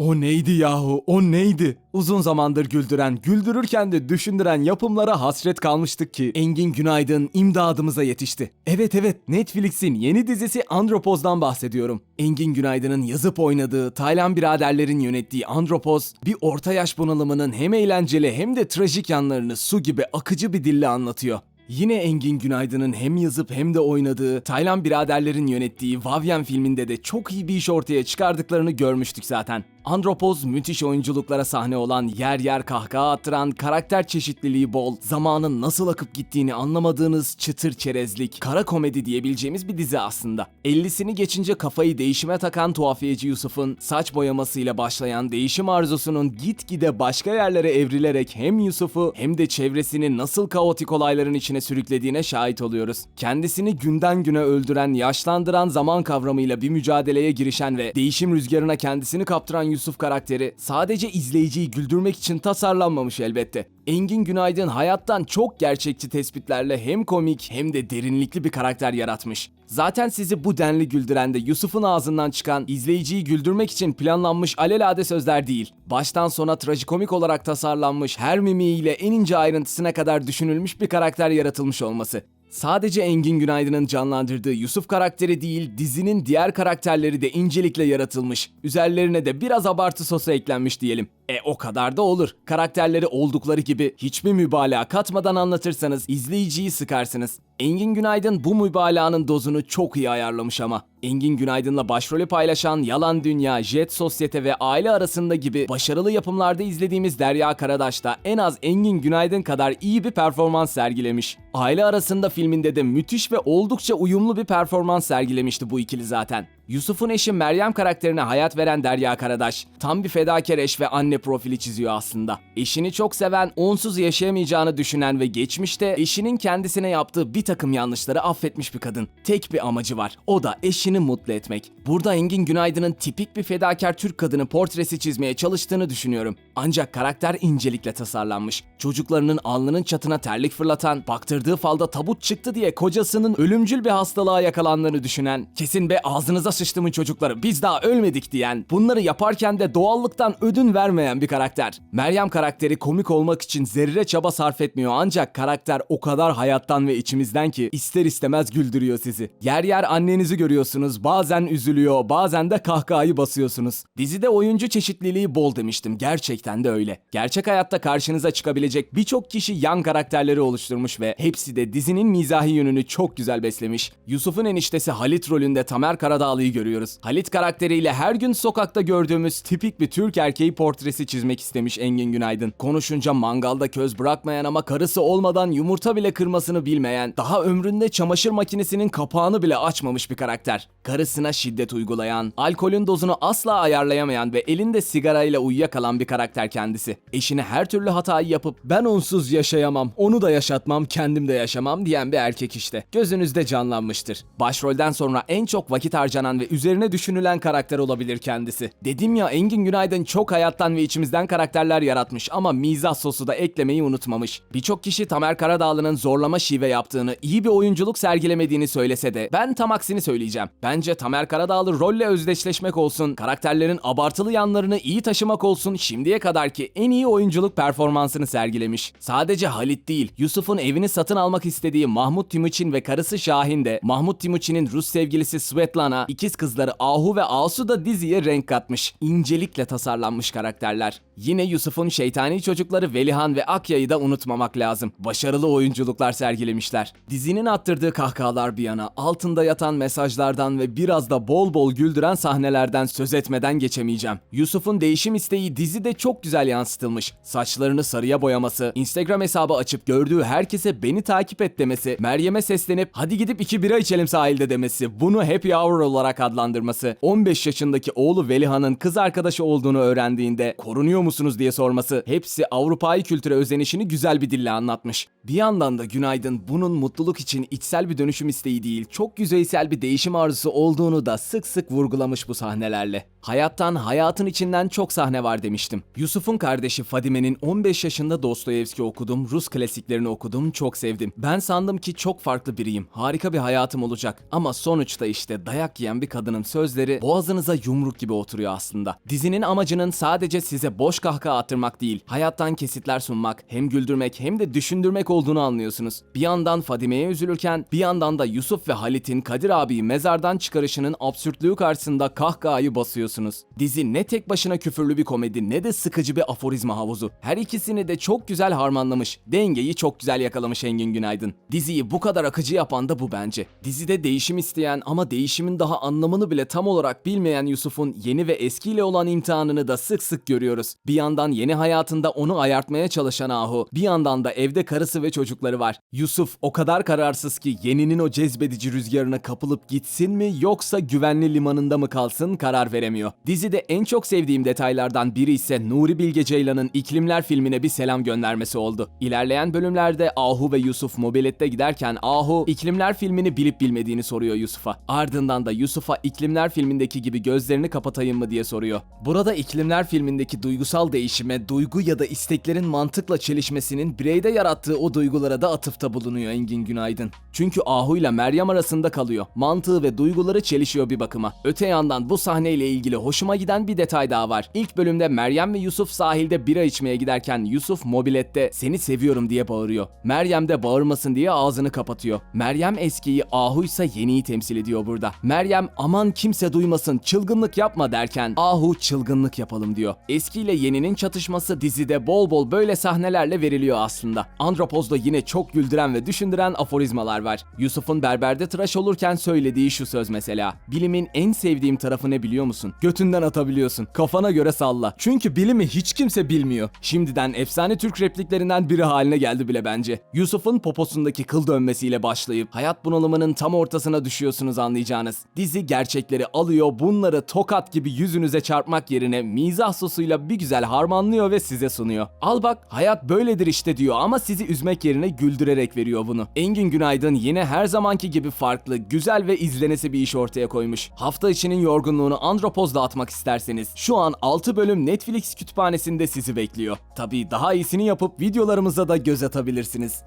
O neydi yahu? O neydi? Uzun zamandır güldüren, güldürürken de düşündüren yapımlara hasret kalmıştık ki Engin Günaydın imdadımıza yetişti. Evet evet Netflix'in yeni dizisi Andropoz'dan bahsediyorum. Engin Günaydın'ın yazıp oynadığı, Taylan biraderlerin yönettiği Andropoz, bir orta yaş bunalımının hem eğlenceli hem de trajik yanlarını su gibi akıcı bir dille anlatıyor. Yine Engin Günaydın'ın hem yazıp hem de oynadığı, Taylan biraderlerin yönettiği Vavyen filminde de çok iyi bir iş ortaya çıkardıklarını görmüştük zaten. Andropoz müthiş oyunculuklara sahne olan, yer yer kahkaha attıran, karakter çeşitliliği bol, zamanın nasıl akıp gittiğini anlamadığınız çıtır çerezlik, kara komedi diyebileceğimiz bir dizi aslında. 50'sini geçince kafayı değişime takan tuhafiyeci Yusuf'un saç boyamasıyla başlayan değişim arzusunun gitgide başka yerlere evrilerek hem Yusuf'u hem de çevresini nasıl kaotik olayların içine sürüklediğine şahit oluyoruz. Kendisini günden güne öldüren, yaşlandıran zaman kavramıyla bir mücadeleye girişen ve değişim rüzgarına kendisini kaptıran Yusuf karakteri sadece izleyiciyi güldürmek için tasarlanmamış elbette. Engin Günaydın hayattan çok gerçekçi tespitlerle hem komik hem de derinlikli bir karakter yaratmış. Zaten sizi bu denli güldüren de Yusuf'un ağzından çıkan izleyiciyi güldürmek için planlanmış alelade sözler değil. Baştan sona trajikomik olarak tasarlanmış her mimiğiyle en ince ayrıntısına kadar düşünülmüş bir karakter yaratılmış olması. Sadece Engin Günaydın'ın canlandırdığı Yusuf karakteri değil, dizinin diğer karakterleri de incelikle yaratılmış. Üzerlerine de biraz abartı sosu eklenmiş diyelim. E o kadar da olur. Karakterleri oldukları gibi hiçbir mübalağa katmadan anlatırsanız izleyiciyi sıkarsınız. Engin Günaydın bu mübalağanın dozunu çok iyi ayarlamış ama. Engin Günaydın'la başrolü paylaşan Yalan Dünya, Jet Sosyete ve Aile Arasında gibi başarılı yapımlarda izlediğimiz Derya Karadaş da en az Engin Günaydın kadar iyi bir performans sergilemiş. Aile Arasında filminde de müthiş ve oldukça uyumlu bir performans sergilemişti bu ikili zaten. Yusuf'un eşi Meryem karakterine hayat veren Derya Karadaş, tam bir fedakar eş ve anne profili çiziyor aslında. Eşini çok seven, onsuz yaşayamayacağını düşünen ve geçmişte eşinin kendisine yaptığı bir takım yanlışları affetmiş bir kadın. Tek bir amacı var, o da eşini mutlu etmek. Burada Engin Günaydın'ın tipik bir fedakar Türk kadını portresi çizmeye çalıştığını düşünüyorum. Ancak karakter incelikle tasarlanmış. Çocuklarının alnının çatına terlik fırlatan, baktırdığı falda tabut çıktı diye kocasının ölümcül bir hastalığa yakalandığını düşünen, kesin be ağzınıza sıçtımın çocukları biz daha ölmedik diyen, bunları yaparken de doğallıktan ödün vermeyen bir karakter. Meryem karakteri komik olmak için zerre çaba sarf etmiyor ancak karakter o kadar hayattan ve içimizden ki ister istemez güldürüyor sizi. Yer yer annenizi görüyorsunuz, bazen üzülüyor, bazen de kahkahayı basıyorsunuz. Dizide oyuncu çeşitliliği bol demiştim, gerçekten de öyle. Gerçek hayatta karşınıza çıkabilecek birçok kişi yan karakterleri oluşturmuş ve hepsi de dizinin mizahi yönünü çok güzel beslemiş. Yusuf'un eniştesi Halit rolünde Tamer Karadağlı'yı görüyoruz. Halit karakteriyle her gün sokakta gördüğümüz tipik bir Türk erkeği portresi çizmek istemiş Engin Günaydın. Konuşunca mangalda köz bırakmayan ama karısı olmadan yumurta bile kırmasını bilmeyen, daha ömründe çamaşır makinesinin kapağını bile açmamış bir karakter. Karısına şiddet uygulayan, alkolün dozunu asla ayarlayamayan ve elinde sigarayla uyuyakalan bir karakter kendisi. Eşine her türlü hatayı yapıp ben onsuz yaşayamam, onu da yaşatmam, kendim de yaşamam diyen bir erkek işte. Gözünüzde canlanmıştır. Başrolden sonra en çok vakit harcanan ve üzerine düşünülen karakter olabilir kendisi. Dedim ya Engin Günaydın çok hayattan ve içimizden karakterler yaratmış ama mizah sosu da eklemeyi unutmamış. Birçok kişi Tamer Karadağlı'nın zorlama şive yaptığını, iyi bir oyunculuk sergilemediğini söylese de ben tam aksini söyleyeceğim. Bence Tamer Karadağlı rolle özdeşleşmek olsun, karakterlerin abartılı yanlarını iyi taşımak olsun şimdiye kadarki en iyi oyunculuk performansını sergilemiş. Sadece Halit değil, Yusuf'un evini satın almak istediği Mahmut Timuçin ve karısı Şahin de Mahmut Timuçin'in Rus sevgilisi Svetlana, ikiz kızları Ahu ve Asu da diziye renk katmış. İncelikle tasarlanmış karakterler. Yine Yusuf'un şeytani çocukları Velihan ve Akya'yı da unutmamak lazım. Başarılı oyunculuklar sergilemişler. Dizinin attırdığı kahkahalar bir yana, altında yatan mesajlardan ve biraz da bol bol güldüren sahnelerden söz etmeden geçemeyeceğim. Yusuf'un değişim isteği dizide çok güzel yansıtılmış. Saçlarını sarıya boyaması, Instagram hesabı açıp gördüğü herkese beni takip et demesi, Meryem'e seslenip hadi gidip iki bira içelim sahilde demesi, bunu happy hour olarak adlandırması, 15 yaşındaki oğlu Velihan'ın kız arkadaşı olduğunu öğrendiğinde korunuyor musunuz diye sorması, hepsi Avrupa'yı kültüre özenişini güzel bir dille anlatmış. Bir yandan da Günaydın bunun mutluluk için içsel bir dönüşüm isteği değil, çok yüzeysel bir değişim arzusu olduğunu da sık sık vurgulamış bu sahnelerle. Hayattan, hayatın içinden çok sahne var demiştim. Yusuf'un kardeşi Fadime'nin 15 yaşında Dostoyevski okudum, Rus klasiklerini okudum, çok sevdim. Ben sandım ki çok farklı biriyim, harika bir hayatım olacak. Ama sonuçta işte dayak yiyen bir kadının sözleri boğazınıza yumruk gibi oturuyor aslında. Dizinin amacının sadece size boş kahkaha attırmak değil, hayattan kesitler sunmak, hem güldürmek hem de düşündürmek olduğunu anlıyorsunuz. Bir yandan Fadime'ye üzülürken bir yandan da Yusuf ve Halit'in Kadir abiyi mezardan çıkarışının absürtlüğü karşısında kahkahayı basıyorsunuz. Dizi ne tek başına küfürlü bir komedi ne de sıkıcı bir aforizma havuzu. Her ikisini de çok güzel harmanlamış. Dengeyi çok güzel yakalamış Engin Günaydın. Diziyi bu kadar akıcı yapan da bu bence. Dizide değişim isteyen ama değişimin daha anlamını bile tam olarak bilmeyen Yusuf'un yeni ve eskiyle olan imtihanını da sık sık görüyoruz. Bir yandan yeni hayatında onu ayartmaya çalışan Ahu, bir yandan da evde karısı ve çocukları var. Yusuf o kadar kararsız ki yeninin o cezbedici rüzgarına kapılıp gitsin mi yoksa güvenli limanında mı kalsın karar veremiyor. Dizide en çok sevdiğim detaylardan biri ise Nuri Bilge Ceylan'ın İklimler filmine bir selam göndermesi oldu. İlerleyen bölümlerde Ahu ve Yusuf mobilette giderken Ahu İklimler filmini bilip bilmediğini soruyor Yusuf'a. Ardından da Yusuf'a İklimler filmindeki gibi gözlerini kapatayım mı diye soruyor. Burada İklimler filmindeki duygusal değişime, duygu ya da isteklerin mantıkla çelişmesinin bireyde yarattığı o duygulara da atıfta bulunuyor Engin Günaydın. Çünkü Ahu ile Meryem arasında kalıyor. Mantığı ve duyguları çelişiyor bir bakıma. Öte yandan bu sahneyle ilgili hoşuma giden bir detay daha var. İlk bölümde Meryem ve Yusuf sahilde bira içmeye giderken Yusuf mobilette seni seviyorum diye bağırıyor. Meryem de bağırmasın diye ağzını kapatıyor. Meryem eskiyi Ahu ise yeniyi temsil ediyor burada. Meryem aman kimse duymasın çılgınlık yapma derken Ahu çılgınlık yapalım diyor. Eski ile yeninin çatışması dizide bol bol böyle sahnelerle veriliyor aslında. Andropoz'da yine çok güldüren ve düşündüren aforizmalar var. Yusuf'un berberde tıraş olurken söylediği şu söz mesela. Bilimin en sevdiğim tarafı ne biliyor musun? Götünden atabiliyorsun. Kafana göre salla. Çünkü bilimi hiç kimse bilmiyor. Şimdiden efsane Türk repliklerinden biri haline geldi bile bence. Yusuf'un poposundaki kıl dönmesiyle başlayıp hayat bunalımının tam ortasına düşüyorsunuz anlayacağınız. Dizi gerçekleri alıyor bunları tokat gibi yüzünüze çarpmak yerine mizah sosuyla bir güzel harmanlıyor ve size sunuyor. Al bak hayat böyledir işte diyor ama sizi üzmek yerine güldürerek veriyor bunu. Engin Günaydın yine her zamanki gibi farklı, güzel ve izlenesi bir iş ortaya koymuş. Hafta içinin yorgunluğunu Andropoz'da atmak isterseniz şu an 6 bölüm Netflix kütüphanesinde sizi bekliyor. Tabii daha iyisini yapıp videolarımıza da göz atabilirsiniz.